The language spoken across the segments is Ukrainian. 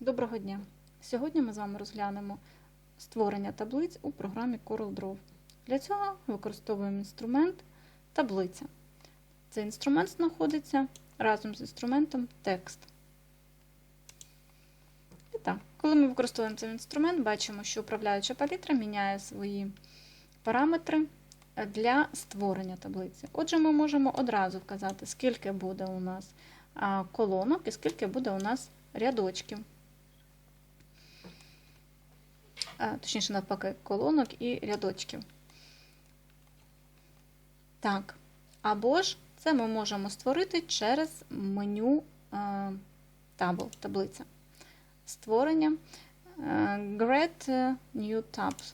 Доброго дня! Сьогодні ми з вами розглянемо створення таблиць у програмі CorelDRAW. Для цього використовуємо інструмент таблиця. Цей інструмент знаходиться разом з інструментом текст. І так, коли ми використовуємо цей інструмент, бачимо, що управляюча палітра міняє свої параметри для створення таблиці. Отже, ми можемо одразу вказати, скільки буде у нас колонок і скільки буде у нас рядочків. Точніше, навпаки, колонок і рядочків. Так. Або ж це ми можемо створити через меню а, Table, таблиця. Створення а, Create New Tabs.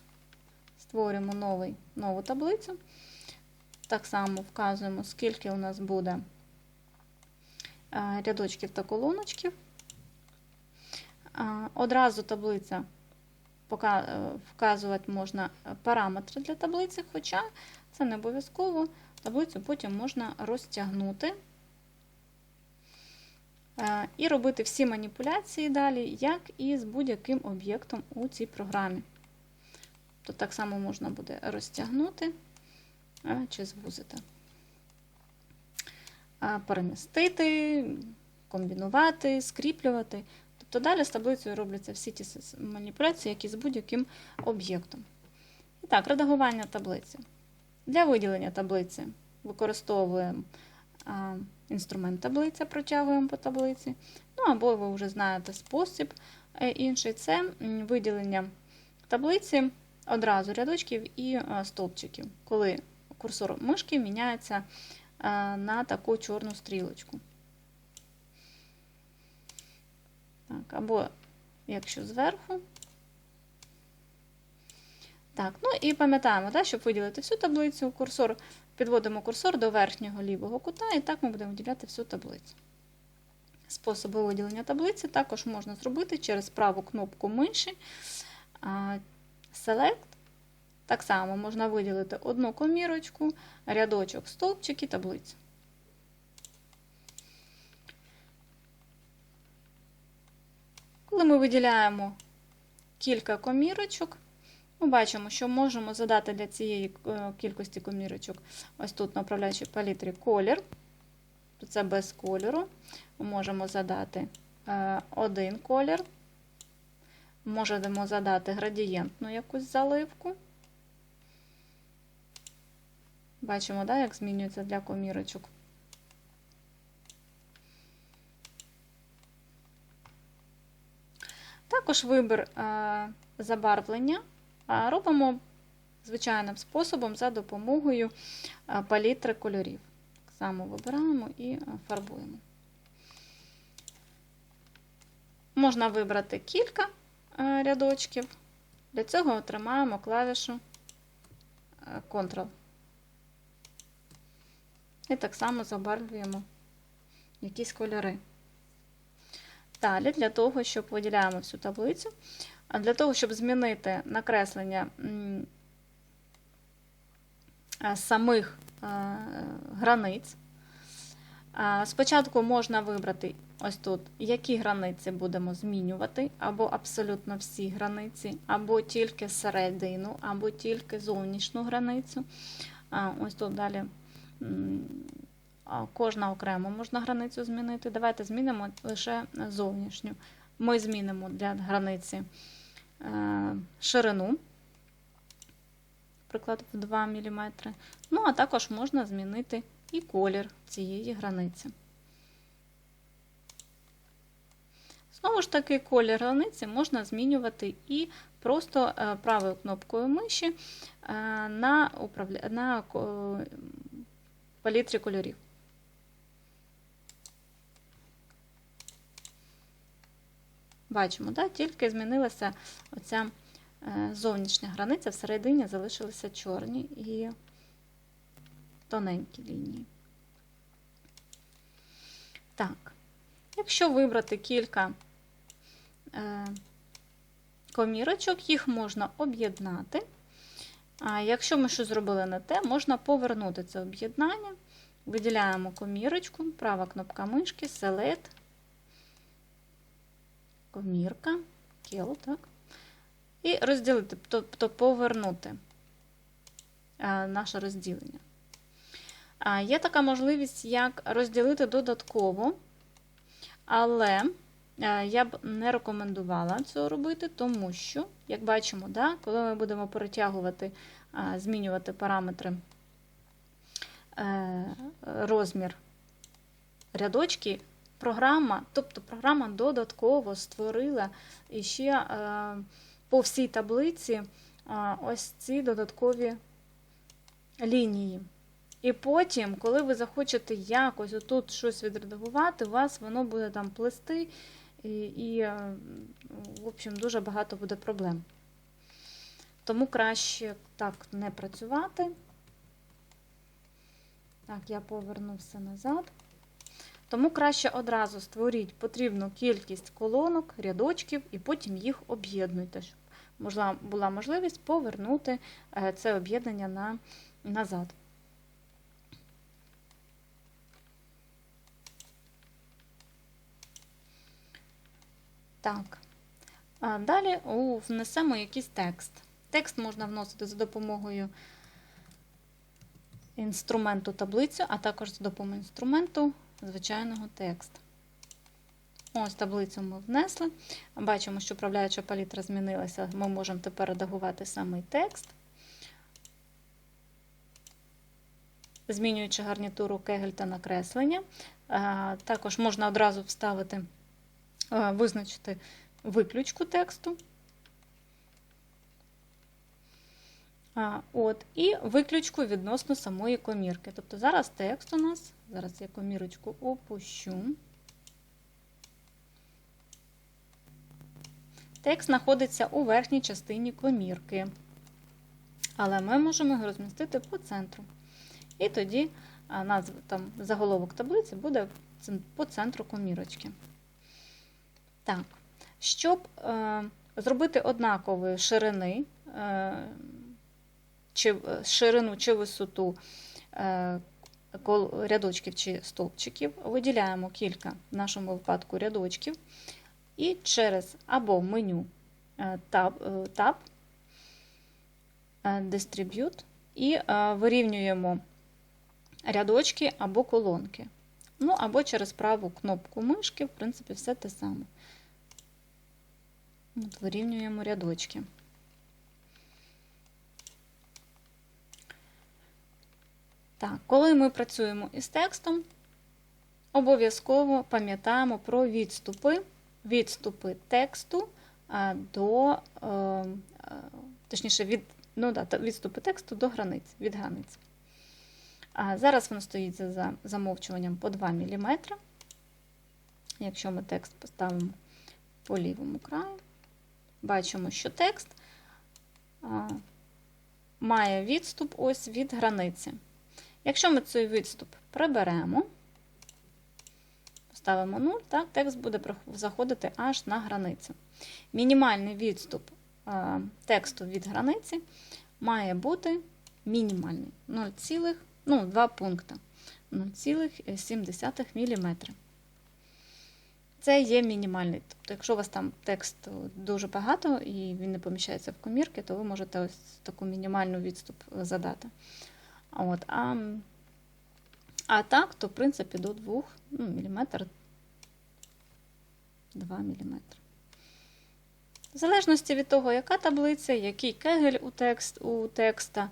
Створюємо новий, нову таблицю. Так само вказуємо, скільки у нас буде а, рядочків та колоночків. Одразу таблиця вказувати можна параметри для таблиці, хоча це не обов'язково. Таблицю потім можна розтягнути е, і робити всі маніпуляції далі, як і з будь-яким об'єктом у цій програмі. То так само можна буде розтягнути е, чи звузити, Е, перемістити, комбінувати, скріплювати. Тобто далі з таблицею робляться всі ті маніпуляції, які з будь-яким об'єктом. І так, редагування таблиці. Для виділення таблиці використовуємо а, інструмент таблиця, протягуємо по таблиці. Ну або ви вже знаєте спосіб е, інший це виділення таблиці одразу рядочків і а, стовпчиків, коли курсор мишки міняється а, на таку чорну стрілочку. Так, або якщо зверху. Так, ну і пам'ятаємо, да, щоб виділити всю таблицю, курсор, підводимо курсор до верхнього лівого кута, і так ми будемо виділяти всю таблицю. Способи виділення таблиці також можна зробити через праву кнопку миші Select. Так само можна виділити одну комірочку, рядочок, стовпчик і таблицю. Коли ми виділяємо кілька комірочок, ми бачимо, що можемо задати для цієї е, кількості комірочок ось тут на управляючій палітрі колір. Це без кольору. Ми можемо задати е, один колір. Можемо задати градієнтну якусь заливку. Бачимо, да, як змінюється для комірочок. Також вибір е, забарвлення робимо звичайним способом за допомогою е, палітри кольорів. Так само вибираємо і е, фарбуємо. Можна вибрати кілька рядочків. Для цього отримаємо клавішу Ctrl. І так само забарвлюємо якісь кольори. Далі, для того, щоб виділяємо всю таблицю, для того, щоб змінити накреслення самих границь, спочатку можна вибрати ось тут, які границі будемо змінювати, або абсолютно всі границі, або тільки середину, або тільки зовнішню границю. Ось тут далі. Кожна окремо можна границю змінити. Давайте змінимо лише зовнішню. Ми змінимо для границі е, ширину, наприклад, в 2 мм. Ну, а також можна змінити і колір цієї границі. Знову ж таки, колір границі можна змінювати і просто е, правою кнопкою миші е, на, управля... на палітрі кольорів. Бачимо, да? тільки змінилася оця е, зовнішня границя, всередині залишилися чорні і тоненькі лінії. Так, якщо вибрати кілька е, комірочок, їх можна об'єднати. А якщо ми щось зробили не те, можна повернути це об'єднання. Виділяємо комірочку, права кнопка мишки, Select, комірка, кіл, так? І розділити, тобто повернути е, наше розділення. Є така можливість, як розділити додатково, але е, я б не рекомендувала цього робити, тому що, як бачимо, да, коли ми будемо перетягувати, змінювати параметри е, розмір рядочки, програма, тобто програма додатково створила іще е, по всій таблиці е, ось ці додаткові лінії. І потім, коли ви захочете якось отут щось відредагувати, у вас воно буде там плести, і, і е, в общем, дуже багато буде проблем. Тому краще так не працювати. Так, я поверну все назад. Тому краще одразу створіть потрібну кількість колонок, рядочків і потім їх об'єднуйте, щоб була можливість повернути е, це об'єднання на, назад. Так. Далі внесемо якийсь текст. Текст можна вносити за допомогою інструменту таблицю, а також за допомогою інструменту звичайного текст. Ось таблицю ми внесли. Бачимо, що управляюча палітра змінилася. Ми можемо тепер редагувати самий текст. Змінюючи гарнітуру кегель та накреслення. Також можна одразу вставити, визначити виключку тексту. А, От, і виключку відносно самої комірки. Тобто зараз текст у нас, зараз я комірочку опущу. Текст знаходиться у верхній частині комірки, але ми можемо його розмістити по центру. І тоді назва, там, заголовок таблиці буде по центру комірочки. Так, щоб е, зробити однакової ширини, е, чи ширину чи висоту е, рядочків чи стовпчиків, виділяємо кілька в нашому випадку рядочків і через або меню е, Tab, е, tab е, Distribute і вирівнюємо рядочки або колонки. Ну, або через праву кнопку мишки, в принципі, все те саме. От, вирівнюємо рядочки. Так, коли ми працюємо із текстом, обов'язково пам'ятаємо про відступи, відступи тексту до, е, е, точніше, від, ну, да, відступи тексту до границь, від границь. Зараз воно стоїть за, за замовчуванням по 2 мм. Якщо ми текст поставимо по лівому краю, бачимо, що текст має відступ ось від границі. Якщо ми цей відступ приберемо, поставимо 0, так, текст буде заходити аж на границю. Мінімальний відступ а, тексту від границі має бути мінімальний 0, ну, 2 пункти 0,7 мм. Це є мінімальний. Тобто, якщо у вас там текст дуже багато і він не поміщається в комірки, то ви можете ось таку мінімальну відступ задати. От, а, а так, то в принципі до 2 ну, мм 2 мм. В залежності від того, яка таблиця, який кегель у, текст, у текста,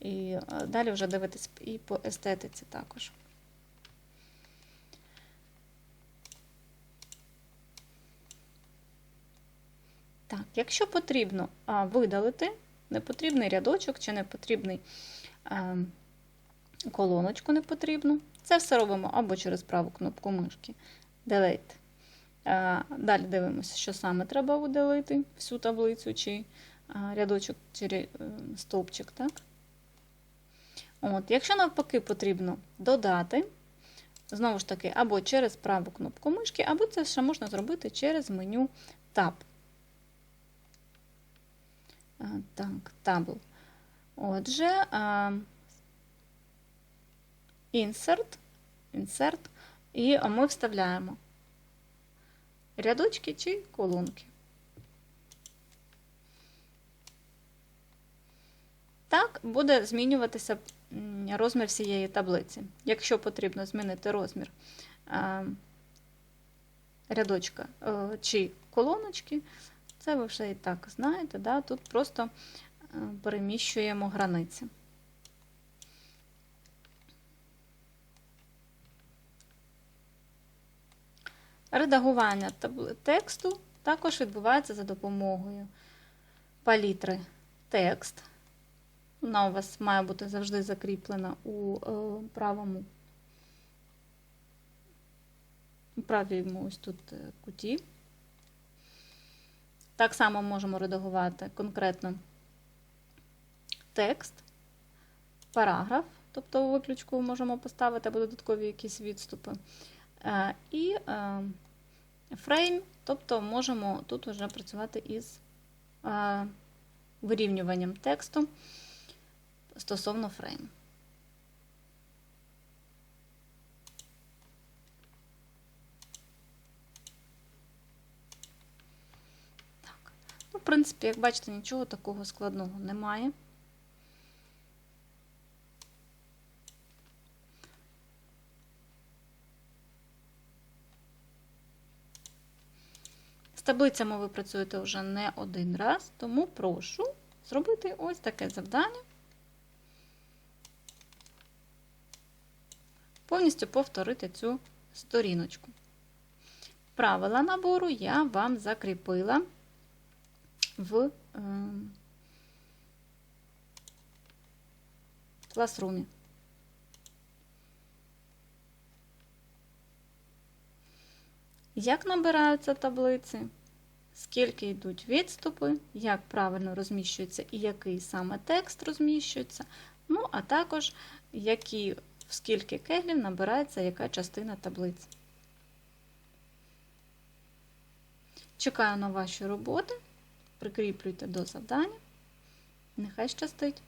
і е, далі вже дивитись і по естетиці також. Так, якщо потрібно видалити непотрібний рядочок чи непотрібний колоночку непотрібну, це все робимо або через праву кнопку мишки Delete. Далі дивимося, що саме треба видалити, всю таблицю, чи рядочок, чи е, стовпчик. Так? От, якщо навпаки потрібно додати, знову ж таки, або через праву кнопку мишки, або це ще можна зробити через меню Tab. Так, Table. Отже, Insert, Insert, і ми вставляємо рядочки чи колонки. Так буде змінюватися розмір всієї таблиці. Якщо потрібно змінити розмір рядочка е, чи колоночки, це ви вже і так знаєте. Да? Тут просто е, переміщуємо границі. Редагування тексту також відбувається за допомогою палітри текст. Вона у вас має бути завжди закріплена у е, правому у правому ось тут е, куті. Так само можемо редагувати конкретно текст, параграф, тобто у виключку можемо поставити або додаткові якісь відступи. Е, І е, фрейм, тобто можемо тут вже працювати із е, вирівнюванням тексту стосовно фрейму. Так. Ну, в принципі, як бачите, нічого такого складного немає. Таблицями ви працюєте вже не один раз, тому прошу зробити ось таке завдання. Повністю повторити цю сторіночку. Правила набору я вам закріпила в е, класрумі. Як набираються таблиці, скільки йдуть відступи, як правильно розміщується і який саме текст розміщується, ну, а також які, скільки кеглів набирається яка частина таблиці. Чекаю на ваші роботи, прикріплюйте до завдання. Нехай щастить!